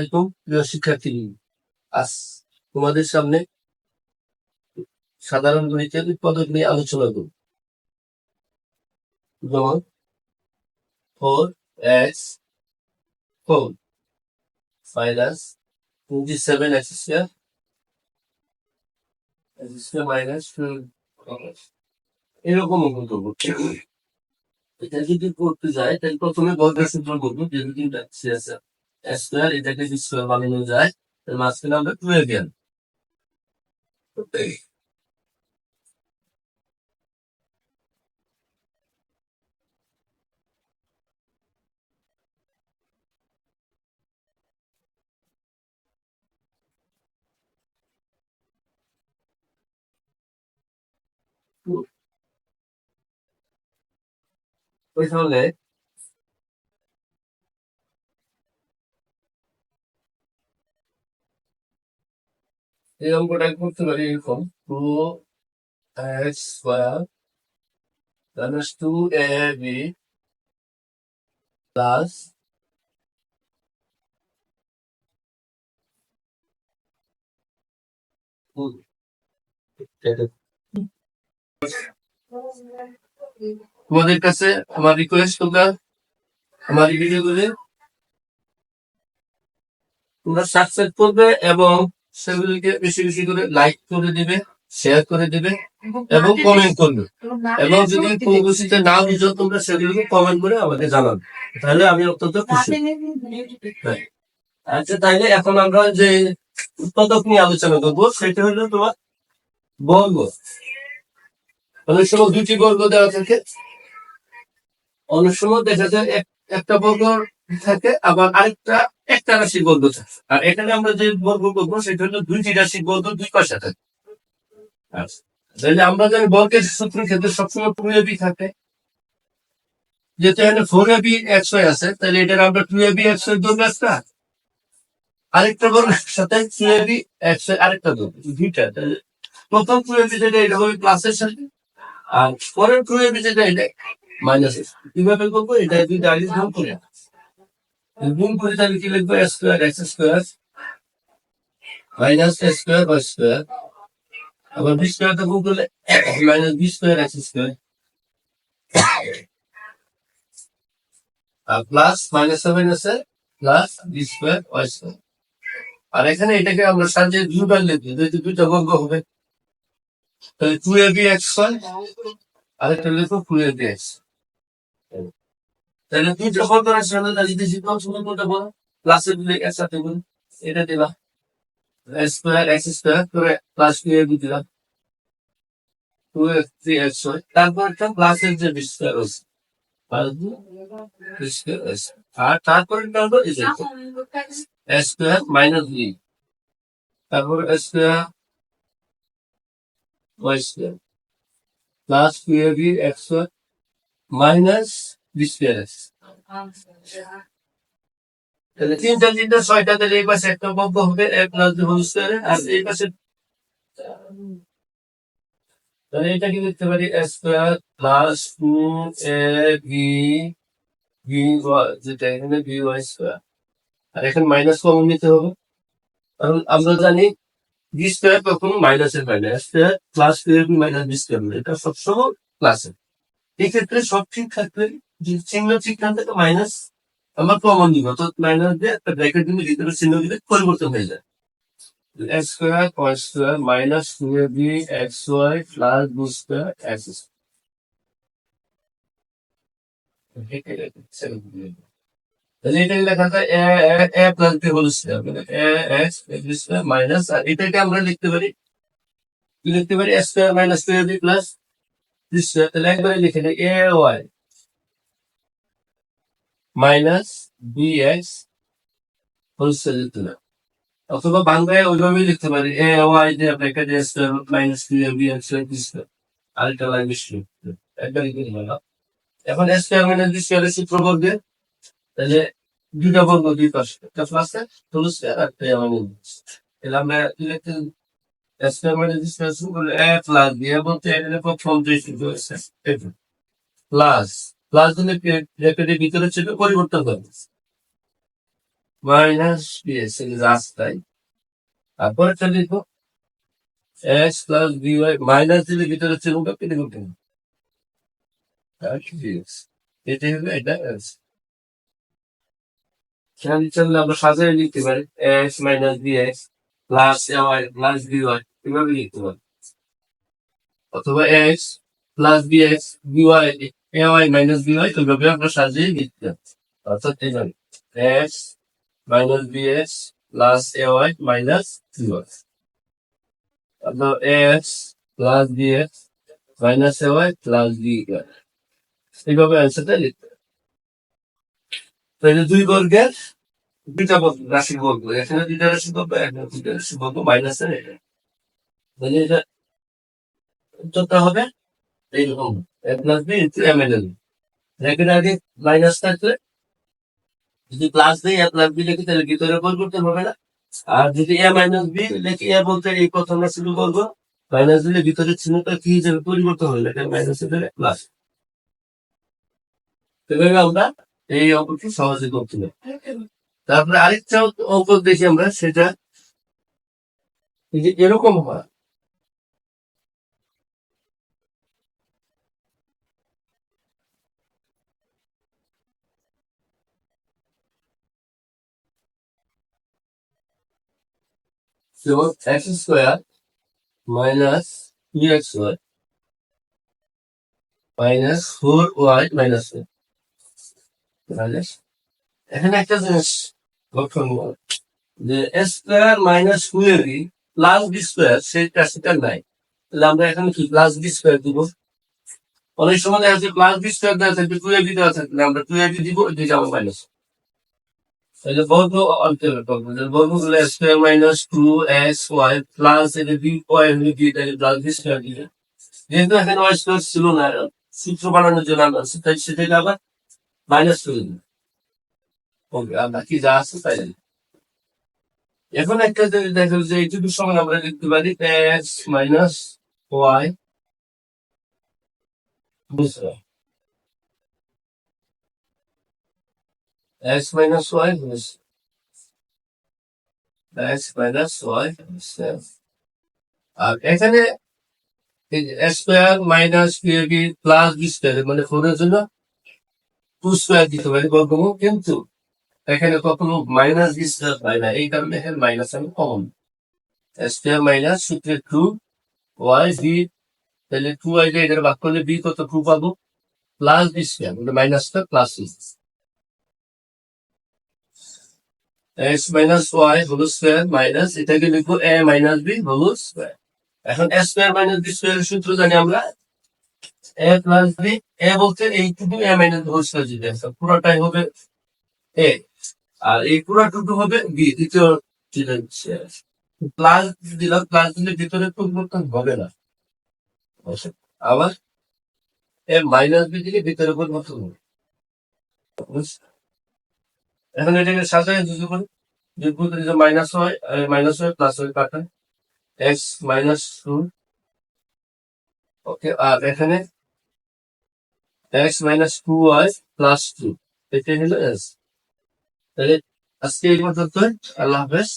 আলাইকুম, প্রিয় শিক্ষার্থী। আজ তোমাদের সামনে সাধারণ গণিতের উৎপাদক নিয়ে আলোচনা করব। যেমন four x four minus twenty seven x square x square minus এরকম অঙ্ক এটা যদি করতে যায় তাহলে প্রথমে বর্গের সূত্র করব যেহেতু তিনটা আছে। স্কোয়ার এটাকে যদি স্কোয়ার বানানো যায় মাঝখানে আমরা টু এ জ্ঞান ওই তাহলে এই অঙ্কটা করতে পারি এরকম। Two x square minus two a b plus তোমাদের কাছে আমার রিকোয়েস্ট তোমরা আমার ভিডিওগুলি তোমরা সাবস্ক্রাইব করবে এবং সেগুলিকে বেশি বেশি করে লাইক করে দিবে শেয়ার করে দিবে এবং কমেন্ট করবে। এবং যদি কোনগুলিতে না বুঝো তোমরা সেগুলিকে কমেন্ট করে আমাকে জানাবে। তাহলে আমি অত্যন্ত খুশি। হই। আচ্ছা তাইলে এখন আমরা যে উৎপাদক নিয়ে আলোচনা করব সেটা হলো তোমার বর্গ। অনেক সময় দুটি বর্গ দেওয়া থাকে। অনেক সময় দেখা যায় এক- একটা বর্গ থাকে, আবার আরেকটা একটা রাশি বর্গ থাকে। আর এখানে আমরা যে বর্গ করব, সেটা হলো দুইটি রাশি বর্গ দুই পাশে থাকে। আচ্ছা তাহলে আমরা জানি বর্গের সূত্রের ক্ষেত্রে সবসময় টু এবি থাকে। যেহেতু এখানে ফোর এবি একশো আছে, তাহলে এটার আমরা টু এবি একশো ধরবো একটা। আরেকটা বর্গের সাথে টু এবি একশো আরেকটা ধরবো দুইটা। প্রথম টু এবি যেটা, এটা হবে প্লাসের সাথে, আর পরের টু এবি যেটা, এটা মাইনাস কীভাবে করব? এটা দুইটা আগে গুণ করে গুণ করে তাহলে কি লিখব square x square minus square y square আবার বি স্কোয়ার তো গুণ করলে minus b square x square আর প্লাস মাইনাস আছে plus b square y square আর এখানে এটাকে আমরা সাজিয়ে দুবার লিখব, যেহেতু দুইটা বর্গ হবে। তাহলে two a b x y আরেকটা লিখব টু এ বি এক্স তাহলে দুইটা বর্গ আছে তাহলে যদি জিতলাম শুধু কোনটা বলো? প্লাসের দিলে একসাথে বলো। এটা এক্স স্কোয়ার এক্স স্কোয়ার করে প্লাস টু এ দিলাম। Two x three x y তারপর একটা প্লাসের যে বি স্কোয়ার আছে আর তারপরে হলো স্কোয়ার বি তারপর square y square plus two a b x y minus b square x তাহলে তিনটা তিনটা ছয়টা, তাহলে এই পাশে একটা আর যেটা এখানে ওয়াই স্কোয়ার আর এখানে মাইনাস কমন নিতে হবে। কারণ আমরা জানি বি স্কোয়ার কখনো মাইনাসের minus square plus two a b minus b square এটা সবসময় প্লাসের এই ক্ষেত্রে সব ঠিক থাকলে চিহ্ন ঠিক না থাকে মাইনাস আমার কমন মাইনাস দিয়ে একটা ব্র্যাকেট দিলে ভিতরে চিহ্ন দিলে পরিবর্তন হয়ে যায়। স্কোয়ার মাইনাস ওয়াই প্লাস তাহলে এটা লেখা এ প্লাস এ মাইনাস আর আমরা লিখতে পারি লিখতে পারি square minus two a b plus b লিখে দিই a y minus b x whole square লিখতে পারি অথবা বাংলায় ওইভাবেই লিখতে পারি। এ, ওয়াই দিয়ে bracket a square minus two a b x y b square একবার লিখে এখন স্কোয়ার মাইনাস বি স্কোয়ারের সূত্র তাহলে দুটা বর্গ দুই পাশে। একটা প্লাসে হোল স্কোয়ার আর একটা মাইনাস তাহলে আমরা লিখতে square minus square a plus b এবং এর প্রথম দুই সূত্র আছে প্লাস প্লাস দিলে ভিতরে ছিল, পরিবর্তন করবে মাইনাস বিএস রাস্তায়। তারপরে চলে লিখব এক্স প্লাস বিওয়াই মাইনাস দিলে ভিতরে চিহ্নটা কেটে করতে এটা হলো এটা সেখানে চললে আমরা সাজায় লিখতে পারি। X minus b x plus y plus b y এভাবে লিখতে পারি। অথবা x plus b x b y a y minus b y ওইভাবে আমরা সাজিয়ে লিখতে অর্থাৎ এইভাবে x minus b x a y minus b y অথবা x plus minus a y plus b y লিখতে তাহলে দুই বর্গের দুইটা দুইটা রাশি বর্গ, এখানে দুইটা রাশি বর্গ এটা। উত্তরটা হবে এইরকম। A plus b into m l l আগে মাইনাস থাকলে, যদি প্লাস দিই এ প্লাস বি লিখি, তাহলে ভিতরে পরিবর্তন হবে না। আর যদি এ মাইনাস বি লিখি এ বলতে এই প্রথম রাশি বর্গ মাইনাস দিলে ভিতরে চিহ্নটা কি হিসেবে পরিবর্তন হবে এটা মাইনাস দিলে প্লাস এভাবে আমরা এই অঙ্কটি সহজে করতে পারি। তারপরে আরেকটা অঙ্ক দেখি আমরা, সেটা এরকম হয়। যেমন x square minus two x y minus four y minus তাহলে এখানে একটা জিনিস করব যে square minus two a plus b square, সেটা সেটা নাই। তাহলে আমরা এখানে কি প্লাস বি স্কোয়ার দিব? অনেক সময় দেখা যাচ্ছে প্লাস বি স্কোয়ার দেওয়া থাকবে, টু এ বি দেওয়া থাকবে, আমরা টু এ বি দিব দুইটা আমার মাইনাস। তাহলে বর্গ অন্তর করব বর্গগুলো square minus two x y plus এটা বি হলে বি তাহলে প্লাস বি স্কোয়ার দিলে যেহেতু এখানে ওয়াই স্কোয়ার ছিল না সূত্র বানানোর জন্য আমরা সেটাই সেটাকে আবার মাইনাস করে দিই ওকে আর বাকি যা আছে তাই। এখন একটা জিনিস দেখো যে এইটুকু সময় আমরা লিখতে পারি এক্স মাইনাস ওয়াই বুঝছ? এক্স মাইনাস ওয়াই বুঝছ এক্স মাইনাস ওয়াই আর এখানে square minus b plus b square মানে ফোরের জন্য টু স্কোয়ার দিতে পারি বর্গমূল, কিন্তু এখানে কখনো মাইনাস বি স্কোয়ার পাই না। এই কারণে এখানে মাইনাস আমি কমন। স্কোয়ার মাইনাস সূত্রে টু ওয়াই বি তাহলে টু ওয়াই এটার ভাগ করলে বি কত টু পাবো? প্লাস বি স্কোয়ার মানে মাইনাসটা plus x minus y whole square minus এটাকে লিখব? A minus b whole square এখন a square minus b square সূত্র জানি আমরা। এ প্লাস বি এ বলতে এইটুকু এ মাইনাস হোল স্কোয়ার যদি পুরোটাই হবে এ আর এই পুরোটুকু হবে বি দ্বিতীয় প্লাস দিলাম প্লাস দিলে ভিতরে পরিবর্তন হবে না। আবার এ মাইনাস বি দিলে ভিতরে পরিবর্তন হবে? এখন এটাকে সাজায় যুদ্ধ করি যদি মাইনাস হয় মাইনাস হয় প্লাস হয় কাটায় এক্স মাইনাস টু ওকে আর এখানে x minus two y plus two এটা হলো এস তাহলে আজকে এই পর্যন্ত আল্লাহ হাফেজ।